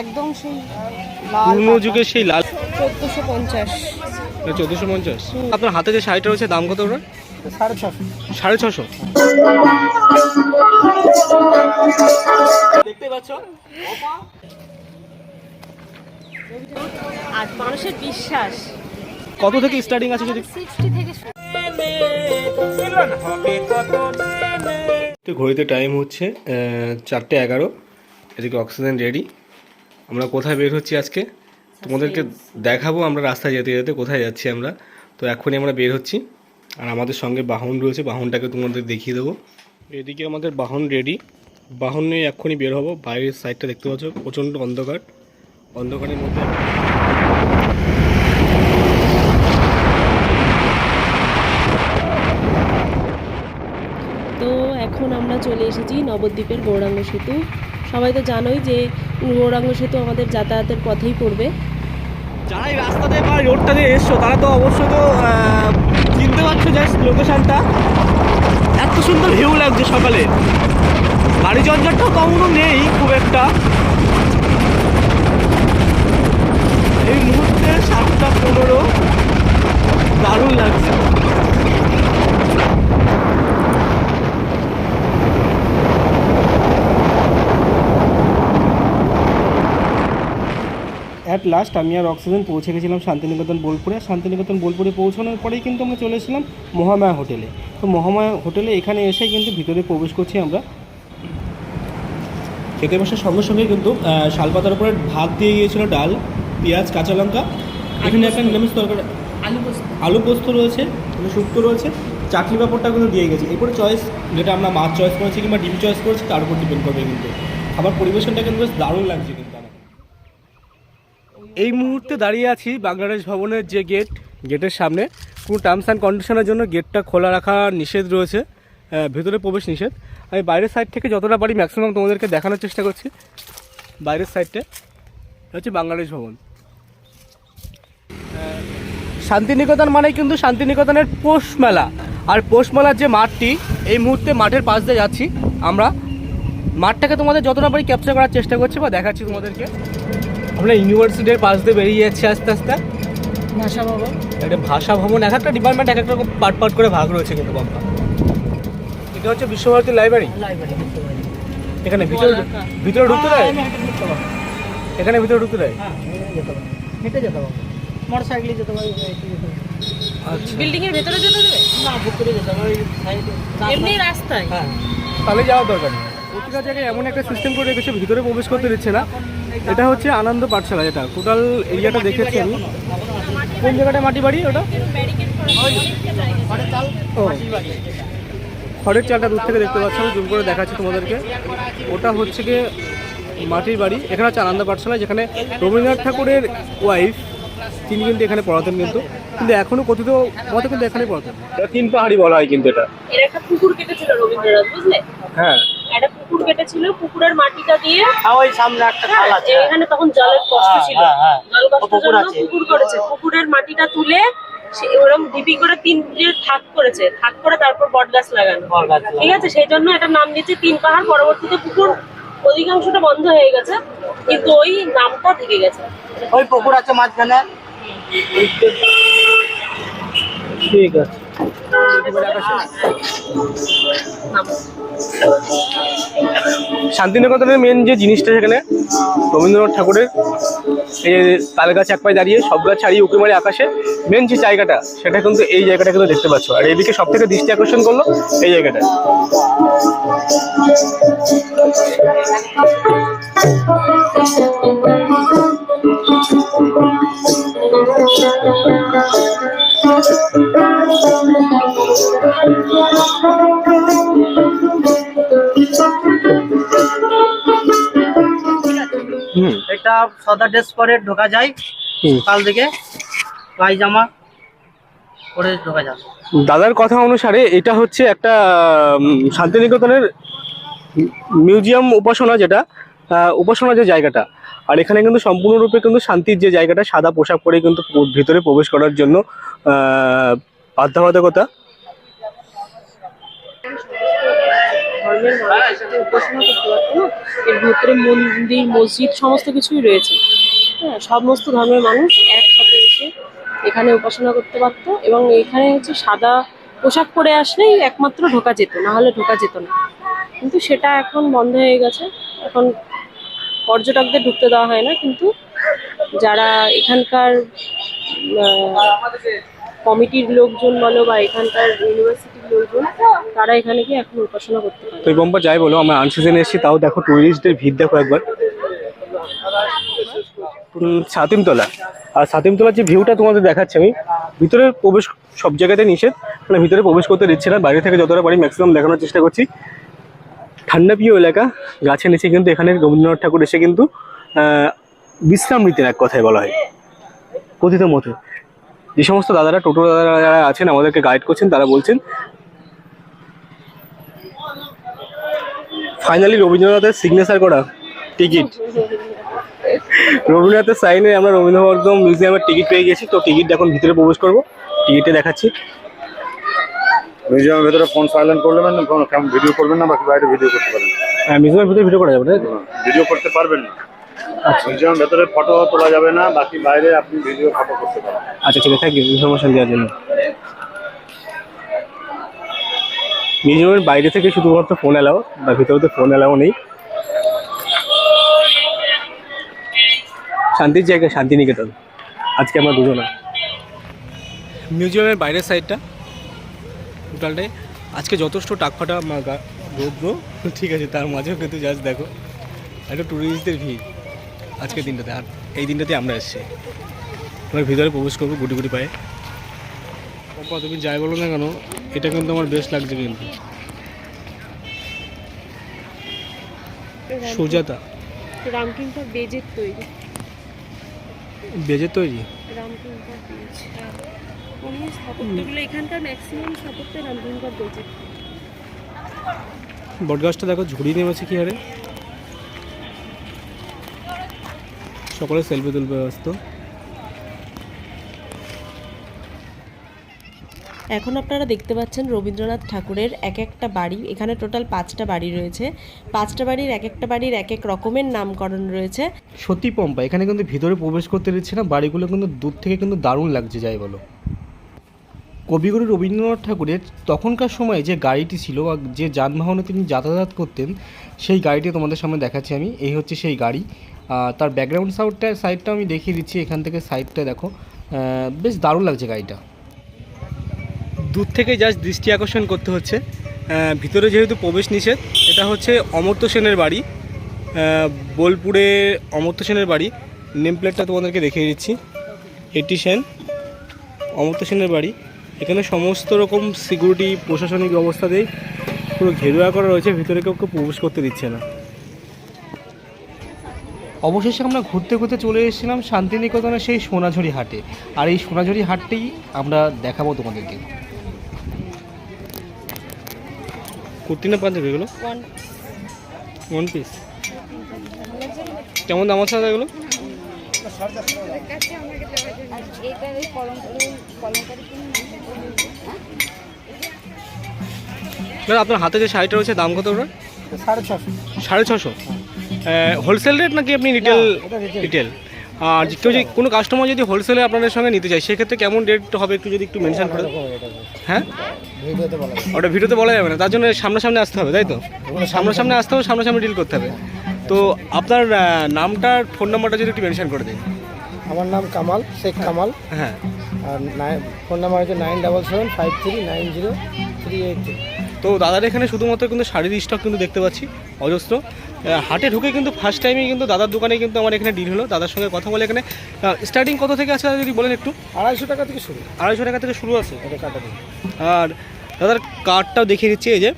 একদম সেই পুরনো যুগের সেই লাল চোদ্দশো পঞ্চাশ। চোদ্দোশো পঞ্চাশ। আপনার হাতে যে শাড়িটা রয়েছে দাম কত ওটা সাড়ে ছশো। সাড়ে ছশো দেখতে পাচ্ছ? আর মানুষের বিশ্বাস। কত থেকে স্টার্টিং আছে যদি সিক্সটি থেকে শুরু। তো ঘড়িতে টাইম হচ্ছে চারটে এগারো। এদিকে অক্সিজেন রেডি আমরা কোথায় বের হচ্ছি আজকে? তোমাদেরকে দেখাবো আমরা রাস্তায় যেতে যেতে কোথায় যাচ্ছি আমরা। তো এখনই আমরা বের হচ্ছি। আর আমাদের সঙ্গে বাহন রয়েছে। বাহনটাকে তোমাদের দেখিয়ে দেবো। এদিকে আমাদের বাহন রেডি বাহন নিয়ে এক্ষুনি বের হব। বাইরের সাইডটা দেখতে পাচ্ছ। প্রচণ্ড অন্ধকার। অন্ধকারের মধ্যে তো এখন আমরা চলে এসেছি, নবদ্বীপের গৌরাঙ্গ সেতু। সবাই তো জানোই যে গৌরাঙ্গ সেতু আমাদের যাতায়াতের পথেই পড়বে। যারা এই রাস্তা দিয়ে বা রোডটা দিয়ে এসছো, তারা তো অবশ্যই তো চিনতে পারছ জাস্ট লোকেশানটা এত সুন্দর ভিউ লাগছে সকালে। গাড়ি জঞ্জাটটাও কখনো নেই খুব একটা। এই মুহূর্তে সাতটা পনেরো। দারুণ লাগছে। অ্যাট লাস্ট আমি আর অক্সিজেন পৌঁছে গেছিলাম শান্তিনিকেতন বোলপুরে। শান্তিনিকেতন বোলপুরে পৌঁছানোর পরেই কিন্তু আমরা চলে এসেছিলাম মহামায়া হোটেলে। তো মহামায়া হোটেলে এখানে এসে কিন্তু ভিতরে প্রবেশ করছি আমরা। খেতে বসার সঙ্গে সঙ্গে কিন্তু শালপাতার উপরে ভাত দিয়ে গিয়েছিল ডাল পেঁয়াজ কাঁচা লঙ্কা। এখানে একটা নিরামিষ তরকারি আলু পোস্ত। আলু পোস্ত রয়েছে শুক্তো রয়েছে চাটনি ব্যাপারটা কিন্তু দিয়ে গেছে। এরপরে চয়েস যেটা আমরা মাছ চয়েস করেছি কিংবা ডিম চয়েস করেছি তার উপর ডিপেন্ড করবে কিন্তু। খাবার পরিবেশনটা কিন্তু বেশ দারুণ লাগছে কিন্তু। আমার এই মুহূর্তে দাঁড়িয়ে আছি বাংলাদেশ ভবনের যে গেট, গেটের সামনে। কোনো টার্মস অ্যান্ড কন্ডিশনের জন্য গেটটা খোলা রাখা নিষেধ রয়েছে ভেতরে প্রবেশ নিষেধ। আমি বাইরের সাইড থেকে যতটা পারি ম্যাক্সিমাম তোমাদেরকে দেখানোর চেষ্টা করছি। বাইরের সাইডটা হচ্ছে বাংলাদেশ ভবন। শান্তিনিকেতন মানে কিন্তু শান্তিনিকেতনের পৌষ মেলা। আর পৌষ মেলার যে মাঠটি, এই মুহূর্তে মাঠের পাশ দিয়ে যাচ্ছি আমরা। মাঠটাকে তোমাদের যতটা পারি ক্যাপচার করার চেষ্টা করছি বা দেখাচ্ছি তোমাদেরকে। আমরা ইউনিভার্সিটির পাশ দিয়ে বেরিয়ে যাচ্ছি আস্তে আস্তে। ভাষা ভবন। একটা ভাষা ভবন এক একটা ডিপার্টমেন্ট এক একটা পার্ট পার্ট করে ভাগ রয়েছে কিন্তু বাম্পা এটা হচ্ছে বিশ্বভারতী লাইব্রেরি লাইব্রেরি এখানে ভিতরে ভিতরে ঢুকতে দেয়? এখানে ভিতরে ঢুকতে দেয়? হেঁটে যেতে পারব। মোটর সাইকেলে যেতে পারি যেতে পারি। আচ্ছা। বিল্ডিং এর ভেতরে যেতে দেবে? না ভুতুরে যেতে এমনি রাস্তায়? হ্যাঁ তাহলে যাওয়ার দরকার নেই। প্রতিটা জায়গায় এমন একটা সিস্টেম করে রেখেছে ভিতরে প্রবেশ করতে দিচ্ছে না। এটা হচ্ছে আনন্দ পাঠশালা এটা টোটাল এরিয়াটা দেখেছি আমি। কোন জায়গাটা? মাটি বাড়ি ওটা? ও। খড়ের চালটা দূর থেকে দেখতে পাচ্ছ আমি জুম করে দেখাচ্ছি তোমাদেরকে। ওটা হচ্ছে গিয়ে মাটির বাড়ি। এখানে হচ্ছে আনন্দ পাঠশালা যেখানে রবীন্দ্রনাথ ঠাকুরের ওয়াইফ তিনি কিন্তু এখানে পড়াতেন কিন্তু। কিন্তু এখনও কথিত মতো কিন্তু এখানেই পড়াতেন। তিন পাহাড়ি বলা হয় কিন্তু এটা। একটা পুকুর কেটেছিল রবীন্দ্রনাথ বুঝলে? হ্যাঁ। পুকুর কেটেছিল পুকুরের মাটিটা দিয়ে আর ওই সামনে একটা খাল আছে। হ্যাঁ, এখানে তখন জলের কষ্ট হ্যাঁ, ছিল। হ্যাঁ, হ্যাঁ। জল কষ্টের পুকুর জন্য আছে। পুকুর করেছে। পুকুরের মাটিটা তুলে ওরকম ঢিপি করে তিন যে থাক করেছে। থাক করে তারপর বট গাছ লাগানো। গাছ ঠিক আছে সেই জন্য এটার নাম দিয়েছে তিন পাহাড়। পরবর্তীতে পুকুর অধিকাংশটা বন্ধ হয়ে গেছে কিন্তু ওই নামটা থেকে গেছে। ওই পুকুর আছে মাঝখানে। ঠিক আছে। শান্তিনিকেতনের মেন যে জিনিসটা সেখানে রবীন্দ্রনাথ ঠাকুরের এই যে তাল গাছ এক পায়ে দাঁড়িয়ে, সব গাছ ছাড়িয়ে উঁকি মারি আকাশে মেন যে জায়গাটা, সেটা কিন্তু এই জায়গাটা কিন্তু দেখতে পাচ্ছ। আর এদিকে সব থেকে দৃষ্টি আকর্ষণ করল এই জায়গাটা। হুম এটা সাদা ড্রেস পরে ঢোকা যায় হুম। সকাল থেকে পায়জামা পরে ঢোকা যায়। দাদার কথা অনুসারে এটা হচ্ছে একটা শান্তিনিকেতনের মিউজিয়াম উপাসনা যেটা। উপাসনা যে জায়গাটা, আর এখানে কিন্তু সম্পূর্ণরূপে কিন্তু শান্তির যে জায়গাটা, সাদা পোশাক পরে কিন্তু ভিতরে প্রবেশ করার জন্য বাধ্যবাধকতা। মন্দির, মসজিদ, সমস্ত কিছুই রয়েছে। হ্যাঁ সমস্ত ধর্মের মানুষ একসাথে এসে এখানে উপাসনা করতে পারতো এবং এখানে হচ্ছে সাদা পোশাক পরে একমাত্র ঢোকা যেত, না হলে ঢোকা যেত না। কিন্তু সেটা এখন বন্ধ হয়ে গেছে। এখন পর্যটকদের ঢুকতে দেওয়া হয় না, কিন্তু যারা এখানকার কমিটির লোকজন বলো বা এখানকার ইউনিভার্সিটির লোকজন, তারা এখানে গিয়ে এখন উপাসনা করতে পারে। তো পম্পা যাই বলো, আমরা আনসিজনে এসেছি, তাও দেখো টুরিস্টদের ভিড় দেখো একবার। সাতিমতলা। আর সাতিমতলার যে ভিউটা তোমাদের দেখাচ্ছি আমি, ভিতরে প্রবেশ, সব জায়গাতে নিষেধ মানে ভিতরে প্রবেশ করতে দিচ্ছে না, বাইরে থেকে যতটা পারি ম্যাক্সিমাম দেখানোর চেষ্টা করছি। ঠান্ডা প্রিয় এলাকা। গাছের নিচে কিন্তু এখানে রবীন্দ্রনাথ ঠাকুর এসে কিন্তু বিশ্রাম নিতেন এক কথায় বলা হয়। কথিত মতে, যে সমস্ত দাদারা, টোটো দাদারা যারা আছেন, আমাদেরকে গাইড করছেন, তারা বলছেন ফাইনালি রবীন্দ্রনাথের সিগনেচার করা টিকিট রবীন্দ্রনাথের সাইনে আমরা রবীন্দ্রবর্ধ মিউজিয়ামের টিকিট পেয়ে গেছি। তো টিকিট এখন ভিতরে প্রবেশ করব। টিকিটে দেখাচ্ছি। মিউজিয়ামের ভেতরে ফোন সাইলেন্ট করলেন না কোনো কেমন ভিডিও করবেন না বাকি বাইরে ভিডিও করতে পারেন হ্যাঁ মিউজিয়ামের ভিতরে ভিডিও করা যাবে তাই তো? ভিডিও করতে পারবেন না। মিউজিয়ামের ভেতরে ফটো তোলা যাবে না বাকি বাইরে আপনি ভিডিও ফটো করতে পারেন আচ্ছা ঠিক আছে থ্যাংক ইউ ইনফরমেশন দেওয়ার জন্য। মিউজিয়ামের বাইরে থেকে শুধুমাত্র ফোন অ্যালাও বা ভিতরে তো ফোন অ্যালাও নেই। শান্তির জায়গা শান্তিনিকেতন। আজকে আমরা দুজনা। মিউজিয়ামের বাইরের সাইডটা টোটালটাই। আজকে যথেষ্ট টাকফাটা রৌদ্র। ঠিক আছে তার মাঝেও কিন্তু জাস্ট দেখো একটা ট্যুরিস্টদের ভিড় আজকের দিনটাতে। আর এই দিনটাতে আমরা এসেছি। আমরা ভিতরে প্রবেশ করব গুটি গুটি পায়ে। পম্পা তুমি যাই বলো না কেন এটা কিন্তু আমার বেশ লাগছে কিন্তু। সোজাতা। রামকিংটা বেজের তৈরি। বেজের তৈরি? রামকিংটা উনি স্থাপত্যগুলো এখানকার ম্যাক্সিমাম স্থাপত্য রামকিংটা বেজের বটগাছটা দেখো ঝুড়ি নেমেছে কি হারে? সকলে সেলফি তুলবে ব্যস্ত। এখন আপনারা দেখতে পাচ্ছেন রবীন্দ্রনাথ ঠাকুরের এক একটা বাড়ি এখানে টোটাল পাঁচটা বাড়ি রয়েছে। পাঁচটা বাড়ির এক একটা বাড়ির এক এক রকমের নামকরণ রয়েছে। সত্যি পম্পা এখানে কিন্তু ভিতরে প্রবেশ করতে দিচ্ছে না বাড়িগুলো কিন্তু দূর থেকে কিন্তু দারুণ লাগছে যাই বলো। কবিগুরু রবীন্দ্রনাথ ঠাকুরের তখনকার সময়ে যে গাড়িটি ছিল বা যে যানবাহনে তিনি যাতায়াত করতেন, সেই গাড়িটি তোমাদের সামনে দেখাচ্ছি আমি। এই হচ্ছে সেই গাড়ি। তার ব্যাকগ্রাউন্ড সাউন্ডটা সাইডটা আমি দেখিয়ে দিচ্ছি। এখান থেকে সাইডটা দেখো। বেশ দারুণ লাগছে গাড়িটা। দূর থেকে জাস্ট দৃষ্টি আকর্ষণ করতে হচ্ছে। ভিতরে যেহেতু প্রবেশ নিষেধ, এটা হচ্ছে অমর্ত্য সেনের বাড়ি। বোলপুরে অমর্ত্য সেনের বাড়ি। নেম প্লেটটা তোমাদেরকে দেখিয়ে দিচ্ছি। এটি সেন, অমর্ত্য সেনের বাড়ি। এখানে সমস্ত রকম সিকিউরিটি প্রশাসনিক ব্যবস্থাতেই পুরো ঘেরুয়া করা রয়েছে ভিতরে কেউ কেউ প্রবেশ করতে দিচ্ছে না। অবশেষে আমরা ঘুরতে ঘুরতে চলে এসেছিলাম শান্তিনিকেতনের সেই সোনাঝুরি হাটে। আর এই সোনাঝুরি হাটটি আমরা দেখাবো তোমাদেরকে। কুর্তি না পাঞ্জাবি এগুলো? ওয়ান পিস কেমন দাম আছে এগুলো? দাদা আপনার হাতে যে শাড়িটা রয়েছে দাম কত ওটা সাড়ে ছশো। সাড়ে ছশো। হোলসেল রেট নাকি আপনি রিটেল রিটেল আর কেউ যদি কোনো কাস্টমার যদি হোলসেলে আপনাদের সঙ্গে নিতে চায় সেক্ষেত্রে কেমন রেট হবে একটু যদি একটু মেনশন করে। হ্যাঁ? ওটা ভিডিওতে বলা যাবে না তার জন্য সামনাসামনি আসতে হবে তাই তো? সামনাসামনি আসতে হবে সামনাসামনি ডিল করতে হবে। তো আপনার আহ, নামটার ফোন নাম্বারটা যদি একটু মেনশন করে দিন। আমার নাম কামাল শেখ কামাল। হ্যাঁ। আর ফোন নাম্বার হচ্ছে nine double seven five three nine zero three eight three তো দাদার এখানে শুধুমাত্র কিন্তু শাড়ির স্টক কিন্তু দেখতে পাচ্ছি অজস্র। হাটে ঢুকে কিন্তু ফার্স্ট টাইমে কিন্তু দাদার দোকানে কিন্তু আমার এখানে ডিল হলো। দাদার সঙ্গে কথা বলে এখানে স্টার্টিং কত থেকে আছে দাদা যদি বলেন একটু? আড়াইশো টাকা থেকে শুরু। আড়াইশো টাকা থেকে শুরু আছে? আর দাদার কার্ডটাও দেখিয়ে দিচ্ছি এই যে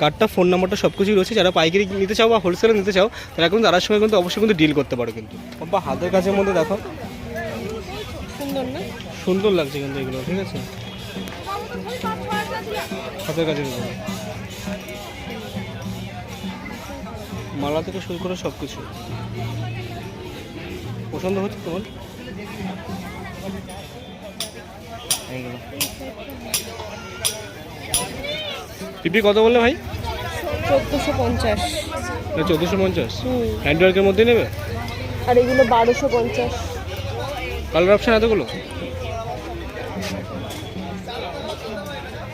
কার্ডটা ফোন নাম্বারটা সব কিছুই রয়েছে। যারা পাইকারি নিতে চাও বা হোলসেলে নিতে চাও তারা কিন্তু দাদার সঙ্গে কিন্তু অবশ্যই কিন্তু ডিল করতে পারো কিন্তু। বা হাতের কাছের মধ্যে দেখো। সুন্দর না? সুন্দর লাগছে কিন্তু এগুলো ঠিক আছে? হাতের কাছে মালা থেকে শুরু করে সব কিছু পছন্দ হচ্ছে তোমার? পিপি কত বললে ভাই? চোদ্দোশো পঞ্চাশ। চোদ্দোশো পঞ্চাশ? হ্যান্ডওয়ার্কের মধ্যে নেবে? আর এগুলো বারোশো পঞ্চাশ। কালার অপশান এতগুলো?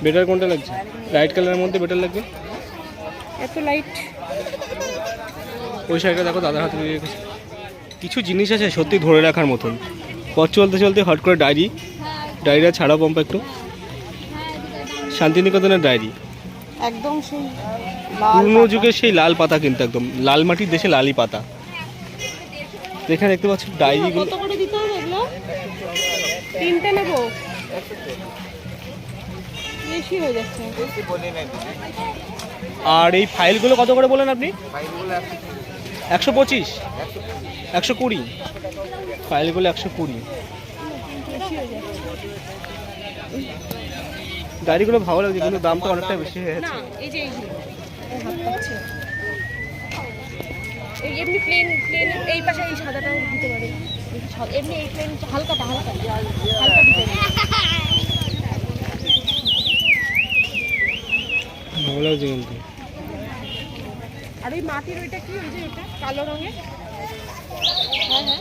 বেটার কোনটা লাগছে? লাইট কালারের মধ্যে বেটার লাগবে? এত লাইট ওই শাড়িটা দেখো দাদার হাতে দিয়ে রেখেছে কিছু জিনিস আছে সত্যি ধরে রাখার মতন। পথ চলতে চলতে হট করে ডায়েরি ডায়েরিটা ছাড়াও পম্পা একটু। শান্তিনিকেতনের ডায়েরি একদম সেই পুরনো যুগের সেই লাল পাতা কিন্তু একদম। লাল মাটির দেশে লালই পাতা। এখানে দেখতে পাচ্ছি ডায়েরিগুলো কত করে দিতে হবে এগুলো? তিনটে নেব। বেশি হয়ে যাচ্ছে। আর এই ফাইলগুলো কত করে বলেন আপনি? একশো পঁচিশ? একশো কুড়ি? ফাইলগুলো একশো কুড়ি। গাড়িগুলো ভালো লাগছে কিন্তু দামটা অনেকটা বেশি হয়ে না যাচ্ছে এমনি প্লেন প্লেন এই পাশে এই সাদাটাও দিতে পারে। এমনি এই প্লেন হালকাটা হালকা হালকা দিতে ভালো লাগছে কিন্তু আর এই মাটির ওইটা কি? ওই যে ওটা কালো রঙের? হ্যাঁ হ্যাঁ।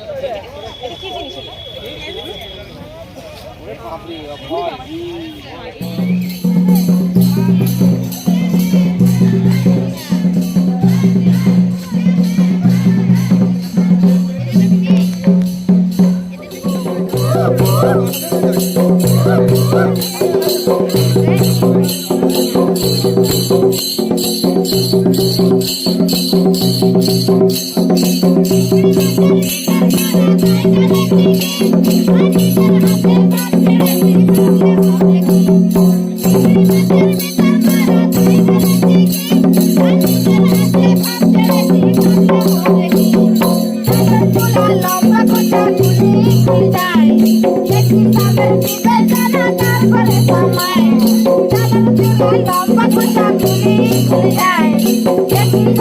এটা কি জিনিস এটা जाए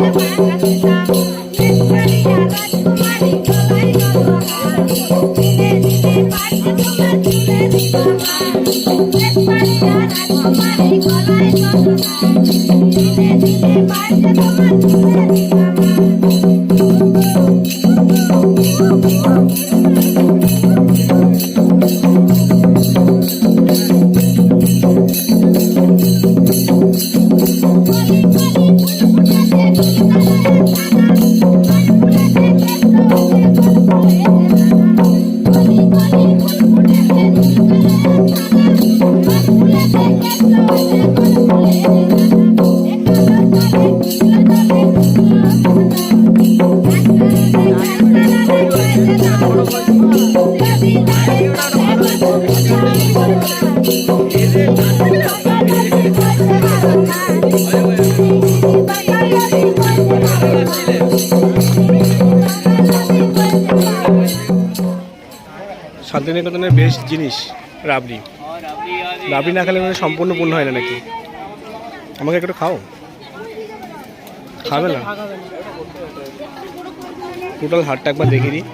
শান্তিনিকেতনের বেস্ট জিনিস, রাবড়ি। রাবড়ি না খেলে মানে সম্পূর্ণ পূর্ণ হয় না নাকি? আমাকে একটু খাও। খাবে না? টোটাল হাটটা একবার দেখে দিই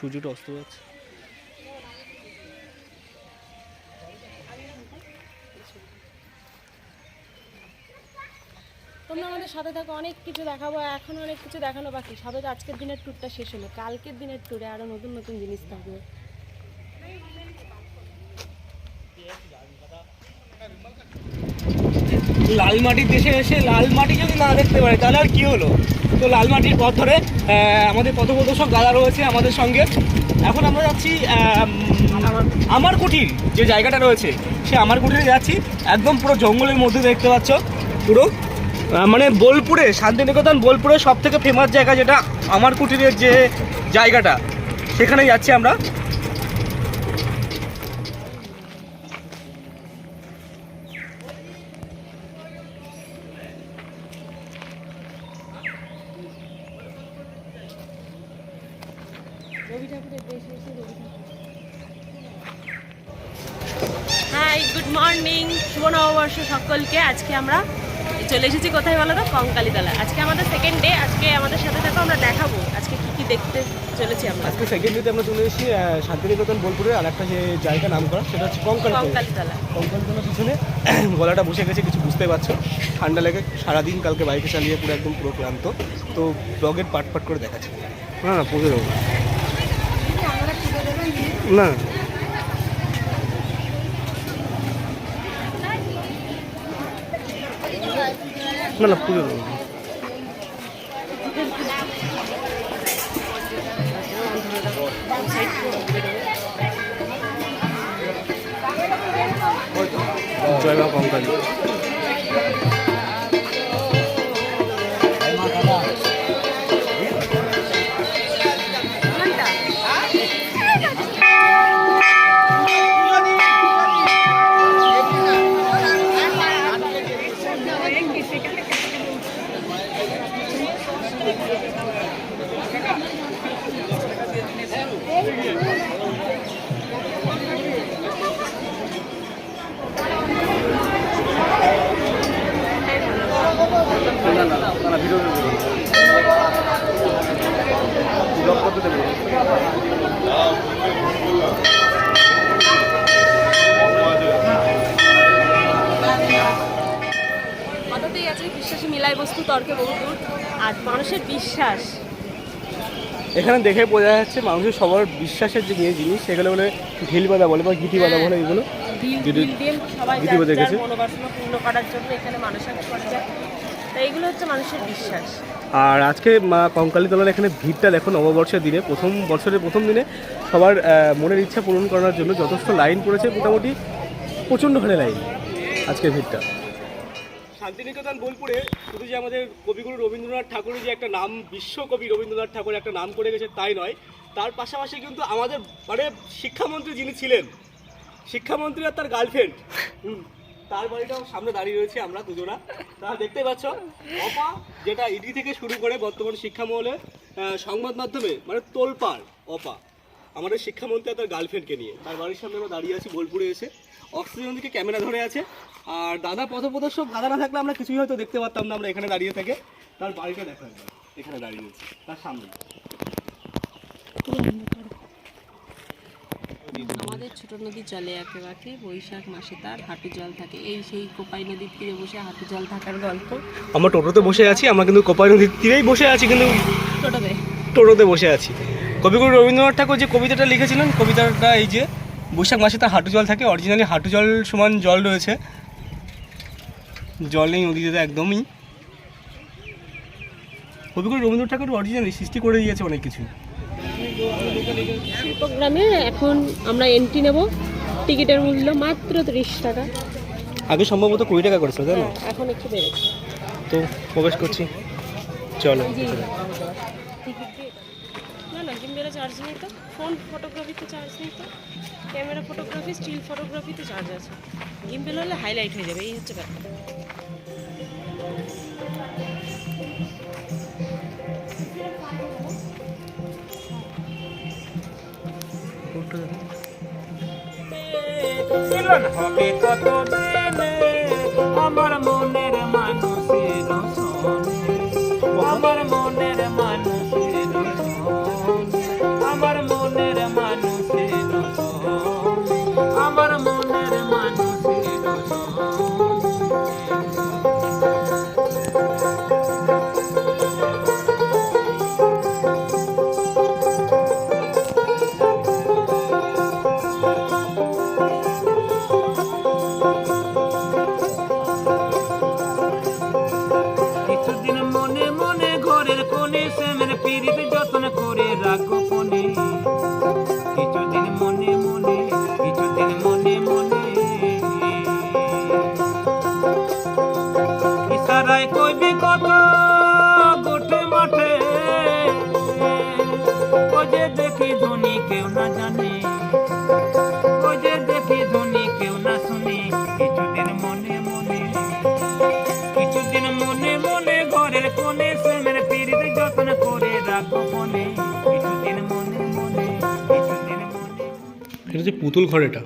সূর্যটা অস্ত যাচ্ছে। তোমরা আমাদের সাথে থাকো, অনেক কিছু দেখাবো, এখন অনেক কিছু দেখানো বাকি। সবে আজকের দিনের ট্যুরটা শেষ হলো, কালকের দিনের ট্যুরে আরও নতুন নতুন জিনিস থাকবে। লাল মাটির দেশে এসে লাল মাটি যদি না দেখতে পারে, তাহলে আর কী হলো? তো লাল মাটির পথ ধরে আমাদের পথপ্রদর্শক দাদা রয়েছে আমাদের সঙ্গে। এখন আমরা যাচ্ছি আমার কুটির যে জায়গাটা রয়েছে, সে আমার কুটিরে যাচ্ছি। একদম পুরো জঙ্গলের মধ্যে দেখতে পাচ্ছ, পুরো। মানে বোলপুরে, শান্তিনিকেতন বোলপুরে সব থেকে ফেমাস জায়গা যেটা আমার কুটিরের যে জায়গাটা সেখানে যাচ্ছি আমরা হাই গুড মর্নিং শুভ নববর্ষ সকলকে আজকে আমরা চলে এসেছি কোথায় বলো তো কঙ্কালীতলা আজকে আমাদের সেকেন্ড ডে আজকে আমাদের সাথে থাকো আমরা দেখাবো আজকে কি কি দেখতে চলেছি আমরা। আজকে সেকেন্ড ডেতে আমরা চলে এসেছি শান্তিনিকেতন বোলপুরে আর একটা যে জায়গা নাম করা সেটা হচ্ছে কঙ্কাল কঙ্কালীতলা। কঙ্কালতলার পিছনে গলাটা বসে গেছে কিছু বুঝতে পারছ। ঠান্ডা লেগে সারাদিন কালকে বাইকে চালিয়ে পুরো একদম পুরো ক্লান্ত। তো ব্লগের পাট পাট করে দেখাচ্ছে। না না পুজো দেবো। না। না না পুজো জয় মা কঙ্কালী। এখানে দেখে বোঝা যাচ্ছে মানুষের সবার বিশ্বাসের যে নিয়ে জিনিস সেগুলো বলে ঢিল বাঁধা বলে বা গিটি বাঁধা বলে এগুলো। বোধহয় যার গেছে। পূর্ণ করার জন্য এখানে মানুষের করে যায় তো এইগুলো হচ্ছে মানুষের বিশ্বাস। আর আজকে মা কঙ্কালীতলার এখানে ভিড়টা দেখো নববর্ষের দিনে প্রথম বছরের প্রথম দিনে সবার মনের ইচ্ছা পূরণ করার জন্য যথেষ্ট লাইন পড়েছে মোটামুটি প্রচণ্ড হারে লাইন আজকের ভিড়টা। শান্তিনিকেতন, বোলপুরে শুধু যে আমাদের কবিগুরু রবীন্দ্রনাথ ঠাকুরের যে একটা নাম, বিশ্বকবি রবীন্দ্রনাথ ঠাকুর একটা নাম করে গেছে, তাই নয়। তার পাশাপাশি কিন্তু আমাদের মানে শিক্ষামন্ত্রী যিনি ছিলেন, শিক্ষামন্ত্রী আর তার গার্লফ্রেন্ড তার বাড়িটাও সামনে দাঁড়িয়ে রয়েছে আমরা দুজনা। তারা দেখতে পাচ্ছ, অপা যেটা ইডি থেকে শুরু করে বর্তমান শিক্ষামহলে সংবাদ মাধ্যমে মানে তোলপাড়, অপা। আমাদের শিক্ষামন্ত্রী তার গার্লফ্রেন্ডকে নিয়ে। তার বাড়ির সামনে আমরা দাঁড়িয়ে আছি বোলপুরে এসে। অক্সিজেন দিকে ক্যামেরা ধরে আছে। আর দাদা পথপ্রদর্শক দাদা না থাকলে আমরা কিছুই হয়তো দেখতে পারতাম না আমরা এখানে দাঁড়িয়ে থেকে। তার বাড়িটা দেখা এখানে দাঁড়িয়ে আছে তার সামনে। আমাদের ছোট নদী চলে একেবারে বৈশাখ মাসে তার হাঁটু জল থাকে। এই সেই কোপাই নদীর তীরে বসে হাঁটু জল থাকার গল্প। আমরা টোটোতে বসে আছি আমরা কিন্তু কোপাই নদীর তীরেই বসে আছি কিন্তু ছোটদের টোটোতে বসে আছি। কবিগুরু রবীন্দ্রনাথ ঠাকুর যে কবিতাটা লিখেছিলেন কবিতাটা এই যে বৈশাখ মাসে তার হাঁটু জল থাকে অরিজিনালি হাঁটু জল সমান জল রয়েছে। জল নেই নদীতে একদমই। কবিগুরু রবীন্দ্রনাথ ঠাকুর অরিজিনালি সৃষ্টি করে দিয়েছে অনেক কিছু। শিল্পগ্রামে এখন আমরা এন্ট্রি নেব। টিকিটের মূল্য মাত্র ত্রিশ টাকা। আগে সম্ভবত কুড়ি টাকা করেছিল তাই না? হ্যাঁ, এখন একটু বেড়েছে। তো প্রবেশ করছি। চলো টিকিট দিয়ে না না গিম্বেলে চার্জ নেই তো। ফোন ফটোগ্রাফিতে চার্জ নেই তো। ক্যামেরা ফটোগ্রাফি স্টিল ফটোগ্রাফিতে চার্জ আছে। গিম্বেল হলে হাইলাইট হয়ে যাবে, এই হচ্ছে ব্যাপার। হবে কত আমার মনের মানুষের আমার মনের মানুষের এটা হচ্ছে পুতুল ঘর এটা।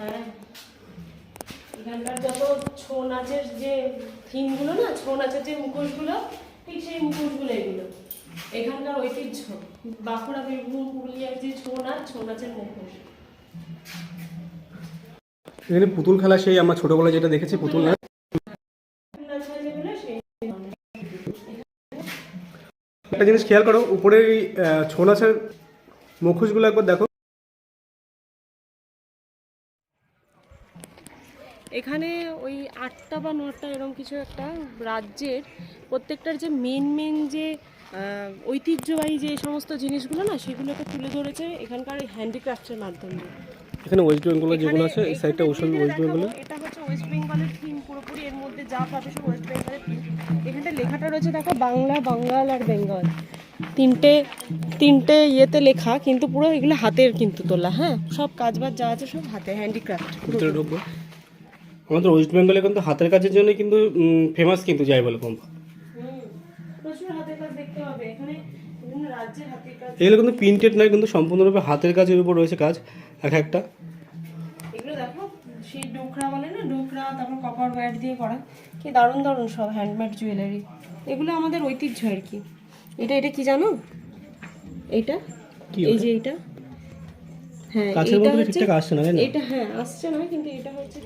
হ্যাঁ। এখানকার যত ছৌ নাচের যে থিমগুলো না ছৌ নাচের যে মুখোশগুলো ঠিক সেই মুখোশগুলো এগুলো। এখানকার ঐতিহ্য। বাঁকুড়া বীরভূম পুরুলিয়ার যে ছৌ নাচ ছৌ নাচের মুখোশ। এখানে পুতুল খেলা সেই আমরা ছোটোবেলায় যেটা দেখেছি পুতুল নাচ। হয় একটা জিনিস খেয়াল করো উপরে এই ছৌ নাচের মুখোশগুলো একবার দেখো। এখানে ওই আটটা বা নটা এরকম কিছু একটা রাজ্যের প্রত্যেকটার যে মেন মেন যে ঐতিহ্যবাহী যে সমস্ত জিনিসগুলো না সেগুলোকে তুলে ধরেছে এখানকার হ্যান্ডিক্রাফটের মাধ্যমে। এখানে ওয়েস্ট বেঙ্গলের যেগুলো আছে এই সাইডটা ছবিটা ওয়েস্ট দেখাবো, বেঙ্গলের এটা হচ্ছে ওয়েস্ট বেঙ্গলের থিম পুরোপুরি এর মধ্যে যা পাবে সব ওয়েস্ট বেঙ্গলের থিম এখানটা লেখাটা রয়েছে দেখো বাংলা বাঙ্গাল আর বেঙ্গল। তিনটে তিনটে ইয়েতে লেখা কিন্তু পুরো এগুলো হাতের কিন্তু তোলা হ্যাঁ? সব কাজবাজ যা আছে সব হাতে হ্যান্ডিক্রাফট আমাদের ওয়েস্ট বেঙ্গলে কিন্তু হাতের কাজের জন্য কিন্তু ফেমাস কিন্তু যাই বলে কম্পা এগুলো কিন্তু প্রিন্টেড নয় কিন্তু সম্পূর্ণরূপে হাতের কাজের উপর রয়েছে কাজ। এক একটা। দেখো সেই ডোকরা বলে না ডোকরা তারপর কপার ওয়্যার দিয়ে করা। কি দারুণ দারুণ সব হ্যান্ডমেড জুয়েলারি এগুলো আমাদের ঐতিহ্য আর কি। এটা এটা কি জানো? এই যে হ্যাঁ হচ্ছে এটা হ্যাঁ আসছে না কিন্তু এটা হচ্ছে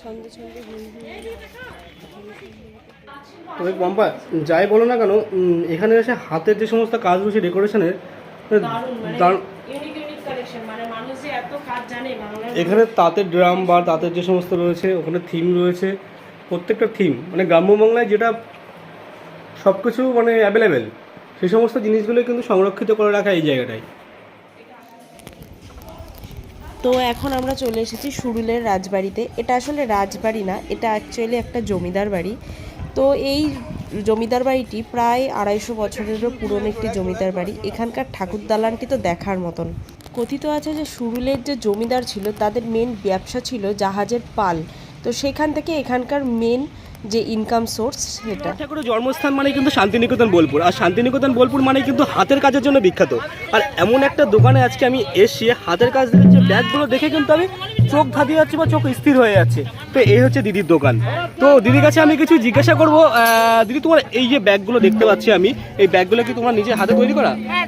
ছন্দে ছন্দে। তবে পম্পা যাই বলো না কেন এখানে এসে হাতের যে সমস্ত কাজ রয়েছে ডেকোরেশনের মানে মানে এখানে তাঁতের ড্রাম বা তাঁতের যে সমস্ত রয়েছে ওখানে থিম রয়েছে প্রত্যেকটা থিম মানে গ্রাম্য বাংলায় যেটা সব কিছু মানে অ্যাভেলেবেল সেই সমস্ত জিনিসগুলো কিন্তু সংরক্ষিত করে রাখা এই জায়গাটায় তো এখন আমরা চলে এসেছি সুরুলের রাজবাড়িতে। এটা আসলে রাজবাড়ি না, এটা অ্যাকচুয়ালি একটা জমিদার বাড়ি। তো এই জমিদার বাড়িটি প্রায় আড়াইশো বছরেরও পুরনো একটি জমিদার বাড়ি। এখানকার ঠাকুর দালানটি তো দেখার মতন। কথিত আছে যে সুরুলের যে জমিদার ছিল, তাদের মেন ব্যবসা ছিল জাহাজের পাল। তো সেখান থেকে এখানকার মেন যে ইনকাম সোর্স সেটা। ঠাকুরের জন্মস্থান মানে কিন্তু শান্তিনিকেতন বোলপুর। আর শান্তিনিকেতন বোলপুর মানে কিন্তু হাতের কাজের জন্য বিখ্যাত। আর এমন একটা দোকানে আজকে আমি এসে হাতের কাজ যে ব্যাগগুলো দেখে কিন্তু আমি চোখ ধাঁধিয়ে যাচ্ছি বা চোখ স্থির হয়ে যাচ্ছে। তো এই হচ্ছে দিদির দোকান। তো দিদির কাছে আমি কিছু জিজ্ঞাসা করব। দিদি তোমার এই যে ব্যাগগুলো দেখতে পাচ্ছি আমি এই ব্যাগগুলো কি তোমার নিজের হাতে তৈরি করা? হয়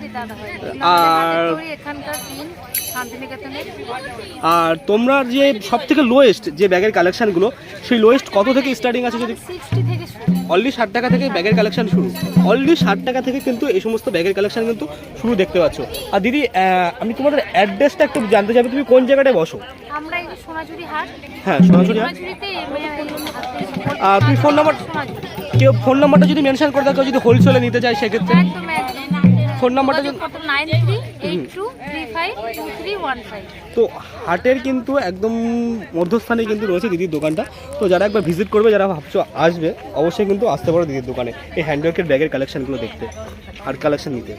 আর- আর তোমরা যে সব থেকে লোয়েস্ট যে ব্যাগের কালেকশনগুলো সেই লোয়েস্ট কত থেকে স্টার্টিং আছে যদি সিক্সটি থেকে অলরেডি ষাট টাকা থেকে ব্যাগের কালেকশন শুরু। অলরেডি ষাট টাকা থেকে কিন্তু এই সমস্ত ব্যাগের কালেকশন কিন্তু শুরু দেখতে পাচ্ছ। আর দিদি আমি তোমাদের অ্যাড্রেসটা একটু জানতে চাইব। তুমি কোন জায়গাটায় বসো? আমরা এই সোনাঝুরি হাট। হ্যাঁ সোনাঝুরি হাট। আর তুমি ফোন নাম্বার কেউ ফোন নাম্বারটা যদি মেনশন করে দাও কেউ যদি হোলসেলে নিতে চায় সেক্ষেত্রে ফোন নাম্বারটা তো হাটের কিন্তু একদম মধ্যস্থানে কিন্তু রয়েছে দিদির দোকানটা। তো যারা একবার ভিজিট করবে যারা ভাবছ আসবে অবশ্যই কিন্তু আসতে পারো দিদির দোকানে। এই হ্যান্ডওয়ার্কের ব্যাগের কালেকশনগুলো দেখতে। আর কালেকশন নিতে।